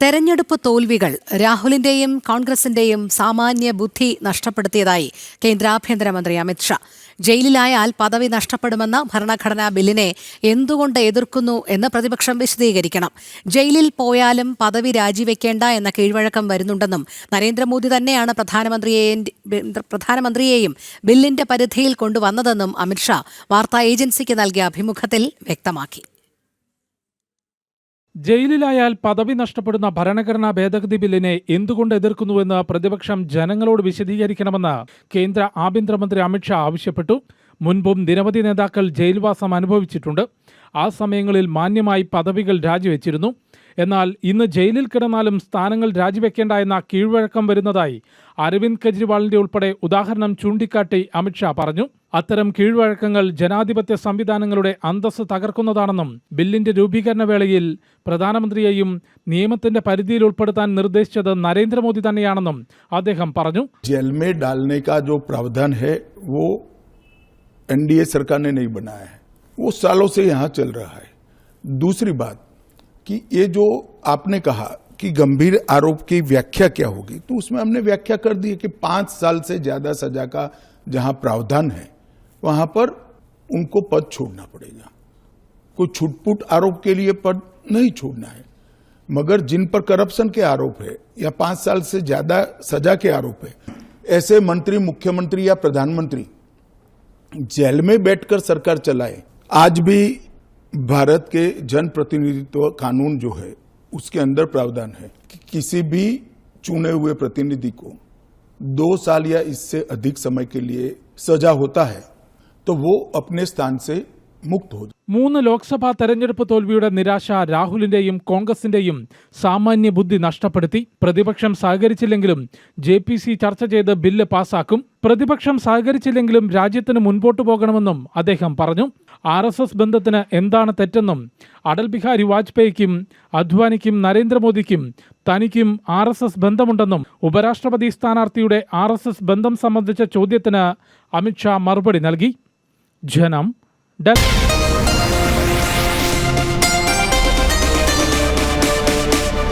തെരഞ്ഞെടുപ്പ് തോൽവികൾ രാഹുലിന്റെയും കോൺഗ്രസിന്റെയും സാമാന്യ ബുദ്ധി നഷ്ടപ്പെടുത്തിയതായി കേന്ദ്ര ആഭ്യന്തരമന്ത്രി അമിത്ഷാ ജയിലിലായാൽ പദവി നഷ്ടപ്പെടുമെന്ന ഭരണഘടനാ ബില്ലിനെ എന്തുകൊണ്ട് എതിർക്കുന്നു എന്ന് പ്രതിപക്ഷം വിശദീകരിക്കണം. ജയിലിൽ പോയാലും പദവി രാജിവെക്കേണ്ട എന്ന കീഴ്വഴക്കം വരുന്നുണ്ടെന്നും നരേന്ദ്രമോദി തന്നെയാണ് പ്രധാനമന്ത്രിയെ പ്രധാനമന്ത്രിയെയും ബില്ലിന്റെ പരിധിയിൽ കൊണ്ടുവന്നതെന്നും അമിത്ഷാ വാർത്താ ഏജൻസിക്ക് നൽകിയ അഭിമുഖത്തിൽ വ്യക്തമാക്കി. ജയിലിലായാൽ പദവി നഷ്ടപ്പെടുന്ന ഭരണഘടനാ ഭേദഗതി ബില്ലിനെ എന്തുകൊണ്ട് എതിർക്കുന്നുവെന്ന് പ്രതിപക്ഷം ജനങ്ങളോട് വിശദീകരിക്കണമെന്ന് കേന്ദ്ര ആഭ്യന്തരമന്ത്രി അമിത്ഷാ ആവശ്യപ്പെട്ടു. മുൻപും നിരവധി നേതാക്കൾ ജയിൽവാസം അനുഭവിച്ചിട്ടുണ്ട്. ആ സമയങ്ങളിൽ മാന്യമായി പദവികൾ രാജിവെച്ചിരുന്നു. എന്നാൽ ഇന്ന് ജയിലിൽ കിടന്നാലും സ്ഥാനങ്ങൾ രാജിവെക്കേണ്ട എന്ന കീഴ്വഴക്കം വരുന്നതായി അരവിന്ദ് കെജ്രിവാളിന്റെ ഉൾപ്പെടെ ഉദാഹരണം ചൂണ്ടിക്കാട്ടി അമിത്ഷാ പറഞ്ഞു. അത്തരം കീഴ്വഴക്കങ്ങൾ ജനാധിപത്യ സംവിധാനങ്ങളുടെ അന്തസ്സ് തകർക്കുന്നതാണെന്നും ബില്ലിന്റെ രൂപീകരണ വേളയിൽ പ്രധാനമന്ത്രിയെയും നിയമത്തിന്റെ പരിധിയിൽ ഉൾപ്പെടുത്താൻ നിർദ്ദേശിച്ചത് നരേന്ദ്രമോദി തന്നെയാണെന്നും അദ്ദേഹം പറഞ്ഞു जेल में डालने का जो प्रावधान है वो एनडीए सरकार ने नहीं बनाया है वो सालों से यहां चल रहा है दूसरी बात कि ये जो आपने कहा कि गंभीर आरोप की व्याख्या क्या होगी तो उसमें हमने व्याख्या कर दी है कि पांच साल से ज्यादा सजा का जहां प्रावधान है वहाँ पर उनको पद छोड़ना पड़ेगा। कोई छुटपुट आरोप के लिए पद नहीं छोड़ना है। मगर जिन पर करप्शन के आरोप है, या पाँच साल से ज़्यादा सजा के आरोप है, ऐसे मंत्री, मुख्यमंत्री या प्रधानमंत्री जेल में बैठकर सरकार चलाए। आज भी भारत के जन प्रतिनिधित्व कानून जो है, उसके अंदर प्रावधान है कि किसी भी चुने हुए प्रतिनिधि को दो साल या इससे अधिक समय के लिए सजा होता है। तो वो अपने स्थान से मुक्त हो മൂന്ന് ലോക്സഭാ തെരഞ്ഞെടുപ്പ് തോൽവിയുടെ നിരാശ രാഹുലിന്റെയും കോൺഗ്രസിന്റെയും സാമാന്യ ബുദ്ധി നഷ്ടപ്പെടുത്തി പ്രതിപക്ഷം സഹകരിച്ചില്ലെങ്കിലും ജെ പി സി ചർച്ച ചെയ്ത് ബില്ല് പാസാക്കും പ്രതിപക്ഷം സഹകരിച്ചില്ലെങ്കിലും രാജ്യത്തിന് മുൻപോട്ടു പോകണമെന്നും അദ്ദേഹം പറഞ്ഞു ആർ എസ് എസ് ബന്ധത്തിന് എന്താണ് തെറ്റെന്നും അടൽ ബിഹാരി വാജ്പേയിക്കും അദ്വാനിക്കും നരേന്ദ്രമോദിക്കും തനിക്കും ആർ എസ് എസ് ബന്ധമുണ്ടെന്നും ഉപരാഷ്ട്രപതി സ്ഥാനാർത്ഥിയുടെ ആർ എസ് എസ് ബന്ധം സംബന്ധിച്ച ചോദ്യത്തിന് അമിത്ഷാ മറുപടി നൽകി जनम डक